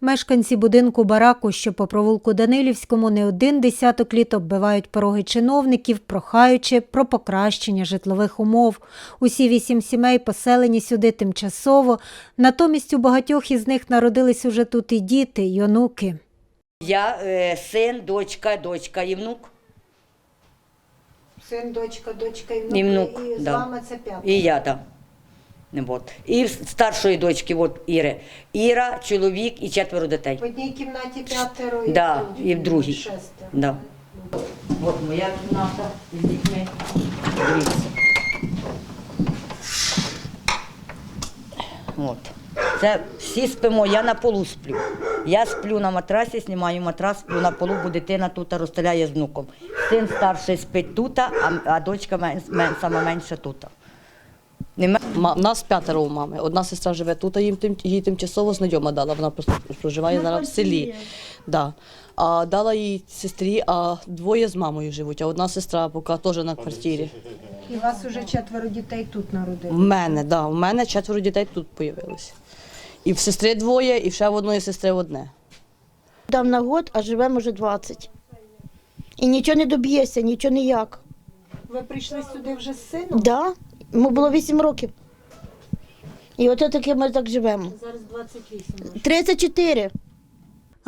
Мешканці будинку бараку, що по провулку Данилівському не один десяток літ оббивають пороги чиновників, прохаючи про покращення житлових умов. Усі вісім сімей поселені сюди тимчасово, натомість у багатьох із них народились уже тут і діти, й онуки. Я е, син, дочка, дочка і внук. Син, дочка, дочка і І внук, і з да. вами це п'ятеро. І я там. Не от. І старшої дочки, от Іри. Іра, чоловік і четверо дітей. В одній кімнаті п'ятеро і Да, в другій і в другій. шестеро. Да. От моя кімната з дітьми. Дивіться. От. Це всі спимо, я на полу сплю. Я сплю на матрасі, знімаю матрас, сплю на полу, бо дитина тут розстріляє з внуком. Син старший спить тут, а, а дочка мен, мен, сама менша тут. Ма- Нас п'ятеро у мами. Одна сестра живе тут, а їм тим їй тимчасово знайома дала. Вона просто проживає зараз в селі. Да. А дала їй сестрі, а двоє з мамою живуть, а одна сестра поки теж на квартирі. І у вас уже четверо дітей тут народили. мене, да, в мене четверо дітей тут з'явилося. І в сестри двоє, і ще в одної сестри одне. Дав на год, а живемо вже 20. І нічого не доб'єшся, нічого ніяк. Ви прийшли сюди вже з сином? Да? Йому було 8 років. І от таки ми так живемо. Зараз 28 34.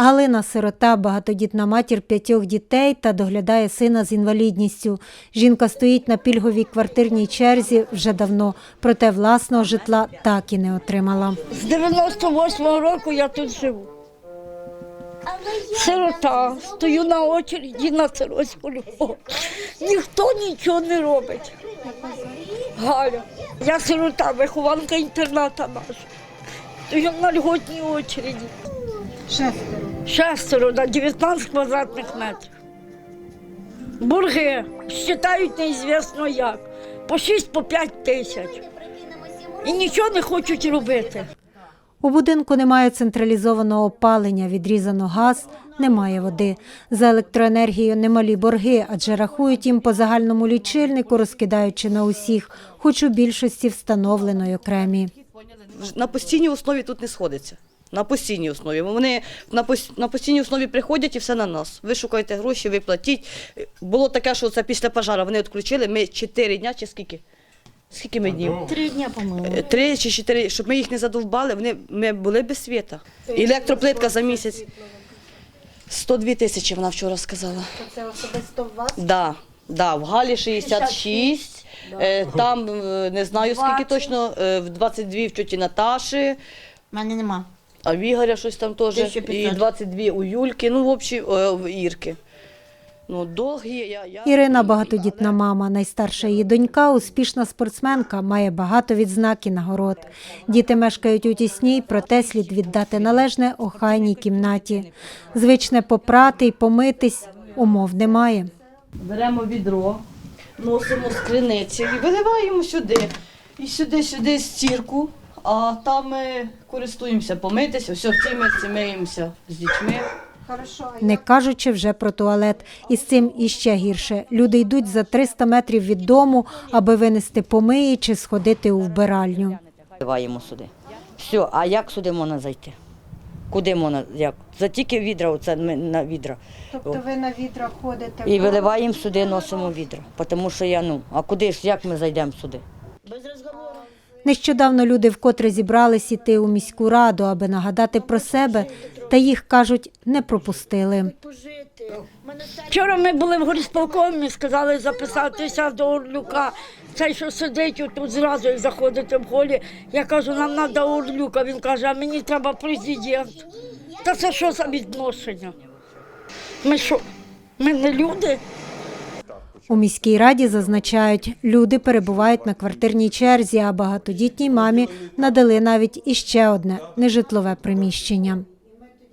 Галина сирота, багатодітна матір п'ятьох дітей та доглядає сина з інвалідністю. Жінка стоїть на пільговій квартирній черзі вже давно, проте власного житла так і не отримала. З 98-го року я тут живу. Сирота, стою на очереді на сиротську любов. Ніхто нічого не робить. Галя, я сирота, вихованка інтерната наша. Стою на льготній очереді. Шестеро. Шестеро на 19 квадратних метрів. Борги считають неізвісно як. По 6 по п'ять тисяч. І нічого не хочуть робити. У будинку немає централізованого опалення, відрізано газ, немає води. За електроенергію немалі борги, адже рахують їм по загальному лічильнику, розкидаючи на усіх, хоч у більшості встановлено й окремі. На постійній основі тут не сходиться. На постійній основі. Вони на постійній основі приходять і все на нас. Ви шукаєте гроші, ви платіть. Було таке, що це після пожару вони відключили. Ми чотири дня чи скільки? Скільки ми днів? Три дня, по-моєму. Е, Три чи чотири, щоб ми їх не задовбали, вони ми були без світа. Електроплитка за місяць. 102 тисячі вона вчора сказала. Це особисто в вас? Да, да, в Галі 66, е, там е, не знаю скільки точно, е, в 22 в тьоті Наташі, У мене нема. а в Ігоря щось там теж, 1500. і 22 у Юльки, ну, в общі, е, в Ірки. Ну, довгі, я, я... Ірина багатодітна мама, найстарша її донька, успішна спортсменка, має багато відзнак і нагород. Діти мешкають у тісній, проте слід віддати належне охайній кімнаті. Звичне попрати й помитись умов немає. Беремо відро, носимо з криниці і виливаємо сюди. І сюди, сюди стірку, а там ми користуємося помитися, все в цій місці миємося з дітьми. Не кажучи вже про туалет. І з цим іще гірше. Люди йдуть за 300 метрів від дому, аби винести помиї чи сходити у вбиральню. Вливаємо сюди. Все, а як сюди можна зайти? Куди можна? Як? За тільки відра, оце ми на відра. Тобто ви на відра ходите? І виливаємо сюди, носимо відра. Тому що я, ну, а куди ж, як ми зайдемо сюди? Без Нещодавно люди вкотре зібрались іти у міську раду, аби нагадати про себе, та їх, кажуть, не пропустили. Вчора ми були в горісполкомі, сказали записатися до Орлюка. Цей, що сидить тут зразу, як заходите в холі. Я кажу, нам треба Орлюка. Він каже, а мені треба президент. Та це що за відношення? Ми що? Ми не люди? У міській раді зазначають, люди перебувають на квартирній черзі, а багатодітній мамі надали навіть іще одне нежитлове приміщення.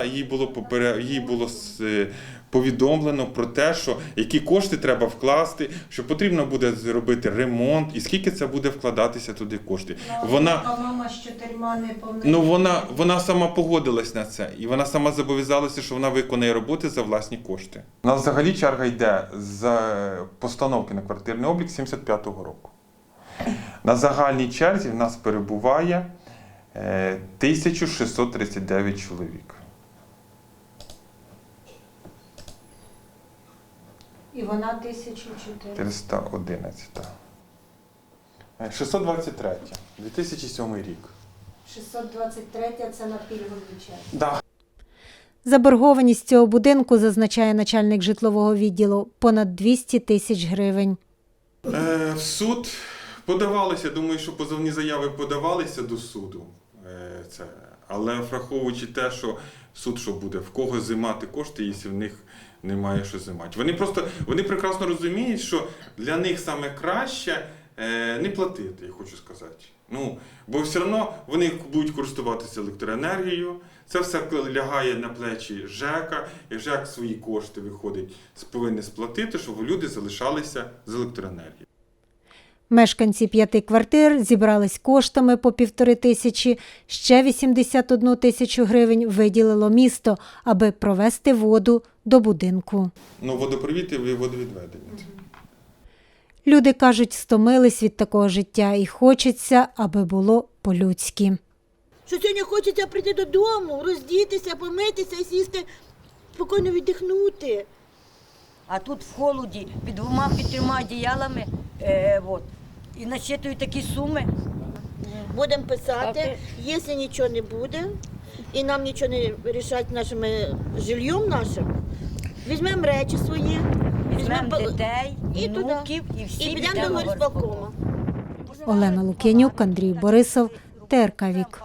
Їй було попере... їй було е, повідомлено про те, що які кошти треба вкласти, що потрібно буде зробити ремонт, і скільки це буде вкладатися туди кошти. Вона мама з чотирма ну вона вона сама погодилась на це, і вона сама зобов'язалася, що вона виконає роботи за власні кошти. У нас взагалі черга йде з постановки на квартирний облік 75-го року. На загальній черзі в нас перебуває е, 1639 чоловік. І вона 1400. 411. Е, 623. 2007 рік. 623 це на пільговий час. Да. Заборгованість цього будинку, зазначає начальник житлового відділу, понад 200 тисяч гривень. Е, в суд подавалися, думаю, що позовні заяви подавалися до суду. Е, це. Але враховуючи те, що суд що буде, в кого зимати кошти, якщо в них немає що зимати. Вони просто вони прекрасно розуміють, що для них саме краще е, не платити, я хочу сказати. Ну, бо все одно вони будуть користуватися електроенергією. Це все лягає на плечі ЖЕКа, і ЖЕК свої кошти виходить, повинен сплатити, щоб люди залишалися з електроенергією. Мешканці п'яти квартир зібрались коштами по півтори тисячі, ще 81 тисячу гривень виділило місто, аби провести воду до будинку. Ну, водопровід і водовідведення. Люди кажуть, стомились від такого життя і хочеться, аби було по-людськи. Що сьогодні хочеться прийти додому, роздітися, помитися сісти, спокійно віддихнути. А тут в холоді під двома під трьома одіялами. Е, от. І начитують такі суми. Будемо писати, якщо нічого не буде, і нам нічого не вирішать нашим е, жильйом нашим, візьмемо речі свої, Візьмемо дітей, і внуків і всі і підемо до в. Олена Лук'янюк, Андрій Борисов, ТРК Вік.